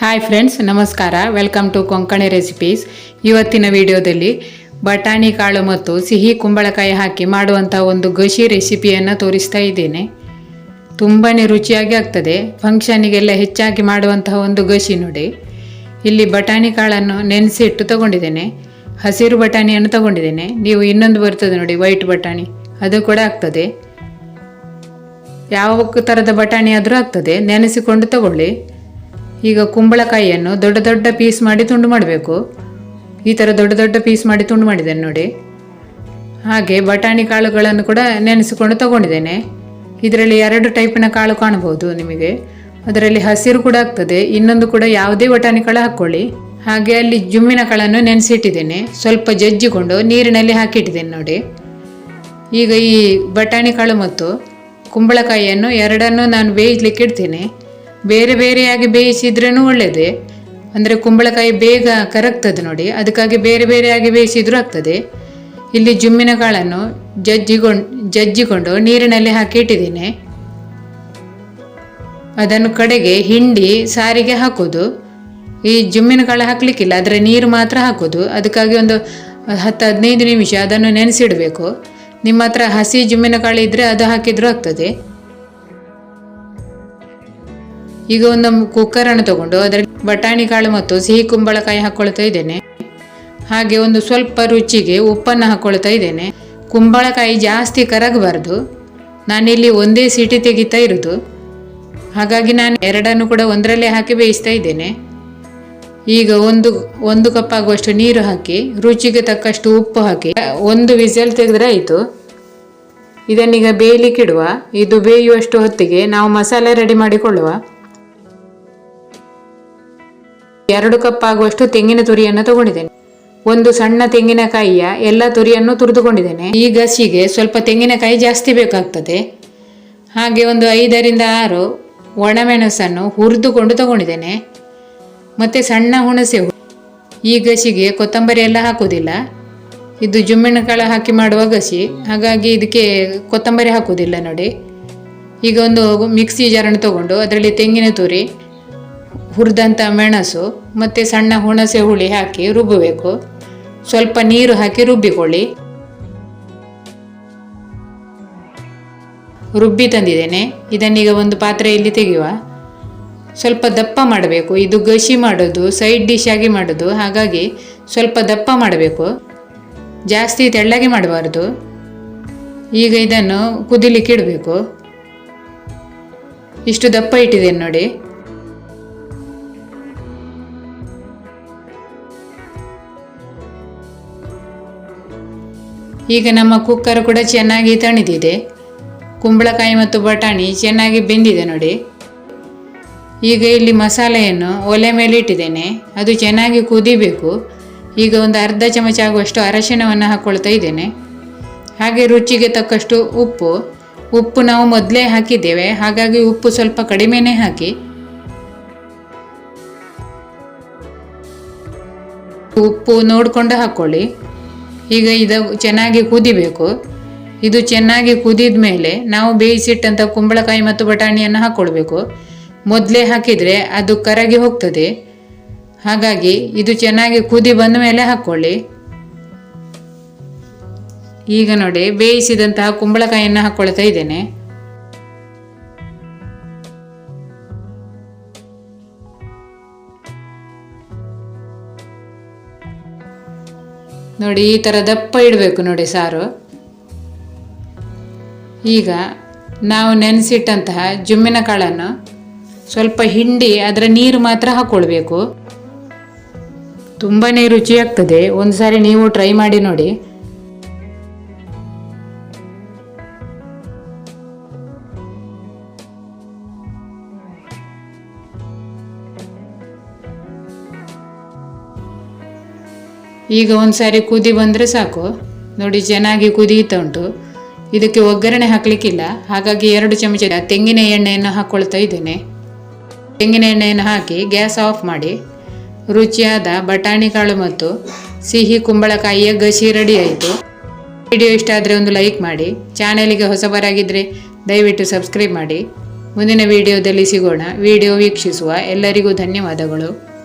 Hi friends ನಮಸ್ಕಾರ. Welcome to Konkani recipes ಇವತ್ತಿನ ವಿಡಿಯೋದಲ್ಲಿ ಬಟಾಣಿ ಕಾಳು ಮತ್ತು ಸಿಹಿ ಕುಂಬಳಕಾಯಿ ಹಾಕಿ ಮಾಡುವಂಥ ಒಂದು ಗಸಿ ರೆಸಿಪಿಯನ್ನು ತೋರಿಸ್ತಾ ಇದ್ದೇನೆ. ತುಂಬಾ ರುಚಿಯಾಗಿ ಆಗ್ತದೆ. ಫಂಕ್ಷನಿಗೆಲ್ಲ ಹೆಚ್ಚಾಗಿ ಮಾಡುವಂತಹ ಒಂದು ಗಸಿ ನೋಡಿ. ಇಲ್ಲಿ ಬಟಾಣಿ ಕಾಳನ್ನು ನೆನೆಸಿಟ್ಟು ತಗೊಂಡಿದ್ದೇನೆ. ಹಸಿರು ಬಟಾಣಿಯನ್ನು ತಗೊಂಡಿದ್ದೇನೆ. ನೀವು ಇನ್ನೊಂದು ಬರ್ತದೆ ನೋಡಿ ವೈಟ್ ಬಟಾಣಿ. ಅದು ಕೂಡ ಆಗ್ತದೆ. ಯಾವ ಥರದ ಬಟಾಣಿ ಆದರೂ ಆಗ್ತದೆ. ನೆನೆಸಿಕೊಂಡು ತಗೊಳ್ಳಿ. ಈಗ ಕುಂಬಳಕಾಯಿಯನ್ನು ದೊಡ್ಡ ದೊಡ್ಡ ಪೀಸ್ ಮಾಡಿ ತುಂಡು ಮಾಡಬೇಕು. ಈ ಥರ ದೊಡ್ಡ ದೊಡ್ಡ ಪೀಸ್ ಮಾಡಿ ತುಂಡು ಮಾಡಿದ್ದೇನೆ ನೋಡಿ. ಹಾಗೆ ಬಟಾಣಿ ಕಾಳುಗಳನ್ನು ಕೂಡ ನೆನೆಸಿಕೊಂಡು ತಗೊಂಡಿದ್ದೇನೆ. ಇದರಲ್ಲಿ ಎರಡು ಟೈಪಿನ ಕಾಳು ಕಾಣಬಹುದು ನಿಮಗೆ. ಅದರಲ್ಲಿ ಹಸಿರು ಕೂಡ ಆಗ್ತದೆ. ಇನ್ನೊಂದು ಕೂಡ ಯಾವುದೇ ಬಟಾಣಿ ಕಾಳು ಹಾಕ್ಕೊಳ್ಳಿ. ಹಾಗೆ ಅಲ್ಲಿ ಜುಮ್ಮಿನ ಕಾಳನ್ನು ನೆನೆಸಿಟ್ಟಿದ್ದೇನೆ. ಸ್ವಲ್ಪ ಜಜ್ಜಿಕೊಂಡು ನೀರಿನಲ್ಲಿ ಹಾಕಿಟ್ಟಿದ್ದೇನೆ ನೋಡಿ. ಈಗ ಈ ಬಟಾಣಿ ಕಾಳು ಮತ್ತು ಕುಂಬಳಕಾಯಿಯನ್ನು ಎರಡನ್ನೂ ನಾನು ಬೇಯಿಸ್ಲಿಕ್ಕೆ ಇಡ್ತೇನೆ. ಬೇರೆ ಬೇರೆಯಾಗಿ ಬೇಯಿಸಿದ್ರೂ ಒಳ್ಳೆಯದೇ ಅಂದರೆ ಕುಂಬಳಕಾಯಿ ಬೇಗ ಕರಗ್ತದೆ ನೋಡಿ, ಅದಕ್ಕಾಗಿ ಬೇರೆ ಬೇರೆಯಾಗಿ ಬೇಯಿಸಿದ್ರೂ ಆಗ್ತದೆ. ಇಲ್ಲಿ ಜುಮ್ಮಿನ ಕಾಳನ್ನು ಜಜ್ಜಿಕೊಂಡು ಜಜ್ಜಿಕೊಂಡು ನೀರಿನಲ್ಲಿ ಹಾಕಿ ಇಟ್ಟಿದ್ದೀನಿ ಅದನ್ನು ಕಡೆಗೆ ಹಿಂಡಿ ಸಾರಿಗೆ ಹಾಕೋದು ಈ ಜುಮ್ಮಿನ ಕಾಳು ಹಾಕಲಿಕ್ಕಿಲ್ಲ ಅದರ ನೀರು ಮಾತ್ರ ಹಾಕೋದು ಅದಕ್ಕಾಗಿ ಒಂದು ಹತ್ತು ಹದಿನೈದು ನಿಮಿಷ ಅದನ್ನು ನೆನೆಸಿಡಬೇಕು. ನಿಮ್ಮ ಹತ್ರ ಹಸಿ ಜುಮ್ಮಿನ ಕಾಳು ಇದ್ದರೆ ಅದು ಹಾಕಿದರೂ ಆಗ್ತದೆ. ಈಗ ಒಂದು ಕುಕ್ಕರನ್ನು ತಗೊಂಡು ಅದರಲ್ಲಿ ಬಟಾಣಿ ಕಾಳು ಮತ್ತು ಸಿಹಿ ಕುಂಬಳಕಾಯಿ ಹಾಕೊಳ್ತಾ ಇದ್ದೇನೆ. ಹಾಗೆ ಒಂದು ಸ್ವಲ್ಪ ರುಚಿಗೆ ಉಪ್ಪನ್ನು ಹಾಕೊಳ್ತಾ ಇದ್ದೇನೆ. ಕುಂಬಳಕಾಯಿ ಜಾಸ್ತಿ ಕರಗಬಾರ್ದು. ನಾನಿಲ್ಲಿ ಒಂದೇ ಸೀಟಿ ತೆಗಿತಾ ಇರೋದು. ಹಾಗಾಗಿ ನಾನು ಎರಡನ್ನು ಕೂಡ ಒಂದರಲ್ಲೇ ಹಾಕಿ ಬೇಯಿಸ್ತಾ ಇದ್ದೇನೆ. ಈಗ ಒಂದು ಒಂದು ಕಪ್ ಆಗುವಷ್ಟು ನೀರು ಹಾಕಿ, ರುಚಿಗೆ ತಕ್ಕಷ್ಟು ಉಪ್ಪು ಹಾಕಿ, ಒಂದು ವಿಸಲ್ ತೆಗೆದ್ರೆ ಆಯಿತು. ಇದನ್ನೀಗ ಬೇಯಲಿಕ್ಕಿಡುವ. ಇದು ಬೇಯುವಷ್ಟು ಹೊತ್ತಿಗೆ ನಾವು ಮಸಾಲೆ ರೆಡಿ ಮಾಡಿಕೊಳ್ಳುವ. ಎರಡು ಕಪ್ ಆಗುವಷ್ಟು ತೆಂಗಿನ ತುರಿಯನ್ನು ತಗೊಂಡಿದ್ದೇನೆ. ಒಂದು ಸಣ್ಣ ತೆಂಗಿನಕಾಯಿಯ ಎಲ್ಲ ತುರಿಯನ್ನು ತುರಿದುಕೊಂಡಿದ್ದೇನೆ. ಈ ಗಸಿಗೆ ಸ್ವಲ್ಪ ತೆಂಗಿನಕಾಯಿ ಜಾಸ್ತಿ ಬೇಕಾಗ್ತದೆ. ಹಾಗೆ ಒಂದು ಐದರಿಂದ ಆರು ಒಣಮೆಣಸನ್ನು ಹುರಿದುಕೊಂಡು ತಗೊಂಡಿದ್ದೇನೆ. ಮತ್ತು ಸಣ್ಣ ಹುಣಸೆ ಈ ಗಸಿಗೆ ಕೊತ್ತಂಬರಿ ಎಲ್ಲ ಹಾಕೋದಿಲ್ಲ ಇದು ಜುಮ್ಮೆಣ್ಣಕಾಳು ಹಾಕಿ ಮಾಡುವ ಗಸಿ. ಹಾಗಾಗಿ ಇದಕ್ಕೆ ಕೊತ್ತಂಬರಿ ಹಾಕೋದಿಲ್ಲ ನೋಡಿ. ಈಗ ಒಂದು ಮಿಕ್ಸಿ ಜಾರನ್ನು ತಗೊಂಡು ಅದರಲ್ಲಿ ತೆಂಗಿನ ತುರಿ ಹುರಿದಂಥ ಮೆಣಸು ಮತ್ತು ಸಣ್ಣ ಹುಣಸೆ ಹುಳಿ ಹಾಕಿ ರುಬ್ಬಬೇಕು. ಸ್ವಲ್ಪ ನೀರು ಹಾಕಿ ರುಬ್ಬಿಕೊಳ್ಳಿ. ರುಬ್ಬಿ ತಂದಿದ್ದೇನೆ. ಇದನ್ನೀಗ ಒಂದು ಪಾತ್ರೆಯಲ್ಲಿ ತೆಗೆಯುವ. ಸ್ವಲ್ಪ ದಪ್ಪ ಮಾಡಬೇಕು. ಇದು ಗಸಿ ಮಾಡೋದು ಸೈಡ್ ಡಿಶ್ ಆಗಿ ಮಾಡೋದು. ಹಾಗಾಗಿ ಸ್ವಲ್ಪ ದಪ್ಪ ಮಾಡಬೇಕು. ಜಾಸ್ತಿ ತೆಳ್ಳಗೆ ಮಾಡಬಾರ್ದು. ಈಗ ಇದನ್ನು ಕುದಿಲಿಕ್ಕೆ ಇಡಬೇಕು. ಇಷ್ಟು ದಪ್ಪ ಇಟ್ಟಿದ್ದೇನೆ ನೋಡಿ. ಈಗ ನಮ್ಮ ಕುಕ್ಕರ್ ಕೂಡ ಚೆನ್ನಾಗಿ ತಣಿದಿದೆ. ಕುಂಬಳಕಾಯಿ ಮತ್ತು ಬಟಾಣಿ ಚೆನ್ನಾಗಿ ಬೆಂದಿದೆ ನೋಡಿ. ಈಗ ಇಲ್ಲಿ ಮಸಾಲೆಯನ್ನು ಒಲೆ ಮೇಲೆ ಇಟ್ಟಿದ್ದೇನೆ. ಅದು ಚೆನ್ನಾಗಿ ಕುದಿಬೇಕು. ಈಗ ಒಂದು ಅರ್ಧ ಚಮಚ ಆಗುವಷ್ಟು ಅರಶಿನವನ್ನು ಹಾಕ್ಕೊಳ್ತಾ ಇದ್ದೇನೆ. ಹಾಗೆ ರುಚಿಗೆ ತಕ್ಕಷ್ಟು ಉಪ್ಪು. ಉಪ್ಪು ನಾವು ಮೊದಲೇ ಹಾಕಿದ್ದೇವೆ. ಹಾಗಾಗಿ ಉಪ್ಪು ಸ್ವಲ್ಪ ಕಡಿಮೆನೇ ಹಾಕಿ. ಉಪ್ಪು ನೋಡಿಕೊಂಡು ಹಾಕ್ಕೊಳ್ಳಿ ಈಗ ಇದು ಚೆನ್ನಾಗಿ ಕುದಿಬೇಕು. ಇದು ಚೆನ್ನಾಗಿ ಕುದಿದ ಮೇಲೆ ನಾವು ಬೇಯಿಸಿಟ್ಟಂಥ ಕುಂಬಳಕಾಯಿ ಮತ್ತು ಬಟಾಣಿಯನ್ನು ಹಾಕ್ಕೊಳ್ಬೇಕು ಮೊದಲೇ ಹಾಕಿದರೆ ಅದು ಕರಗಿ ಹೋಗ್ತದೆ. ಹಾಗಾಗಿ ಇದು ಚೆನ್ನಾಗಿ ಕುದಿ ಬಂದ ಮೇಲೆ ಹಾಕ್ಕೊಳ್ಳಿ ಈಗ ನೋಡಿ ಬೇಯಿಸಿದಂತಹ ಕುಂಬಳಕಾಯಿಯನ್ನು ಹಾಕ್ಕೊಳ್ತಾ ಇದ್ದೇನೆ. ನೋಡಿ, ಈ ಥರ ದಪ್ಪ ಇಡಬೇಕು ನೋಡಿ ಸಾರು. ಈಗ ನಾವು ನೆನೆಸಿಟ್ಟಂತಹ ಜುಮ್ಮಿನ ಕಾಳನ್ನು ಸ್ವಲ್ಪ ಹಿಂಡಿ ಅದರ ನೀರು ಮಾತ್ರ ಹಾಕ್ಕೊಳ್ಬೇಕು ತುಂಬಾ ರುಚಿಯಾಗ್ತದೆ. ಒಂದು ಸಾರಿ ನೀವು ಟ್ರೈ ಮಾಡಿ ನೋಡಿ. ಈಗ ಒಂದು ಸಾರಿ ಕುದಿ ಬಂದರೆ ಸಾಕು. ನೋಡಿ, ಚೆನ್ನಾಗಿ ಕುದೀತಾ ಉಂಟು ಇದಕ್ಕೆ ಒಗ್ಗರಣೆ ಹಾಕಲಿಕ್ಕಿಲ್ಲ. ಹಾಗಾಗಿ ಎರಡು ಚಮಚ ತೆಂಗಿನ ಎಣ್ಣೆಯನ್ನು ಹಾಕ್ಕೊಳ್ತಾ ಇದ್ದೇನೆ. ತೆಂಗಿನ ಎಣ್ಣೆಯನ್ನು ಹಾಕಿ ಗ್ಯಾಸ್ ಆಫ್ ಮಾಡಿ. ರುಚಿಯಾದ ಬಟಾಣಿ ಕಾಳು ಮತ್ತು ಸಿಹಿ ಕುಂಬಳಕಾಯಿಯ ಗಸಿ ರೆಡಿ ಆಯಿತು. ವಿಡಿಯೋ ಇಷ್ಟ ಆದರೆ ಒಂದು ಲೈಕ್ ಮಾಡಿ. ಚಾನಲಿಗೆ ಹೊಸಬರಾಗಿದ್ದರೆ ದಯವಿಟ್ಟು ಸಬ್ಸ್ಕ್ರೈಬ್ ಮಾಡಿ. ಮುಂದಿನ ವಿಡಿಯೋದಲ್ಲಿ ಸಿಗೋಣ. ವಿಡಿಯೋ ವೀಕ್ಷಿಸುವ ಎಲ್ಲರಿಗೂ ಧನ್ಯವಾದಗಳು.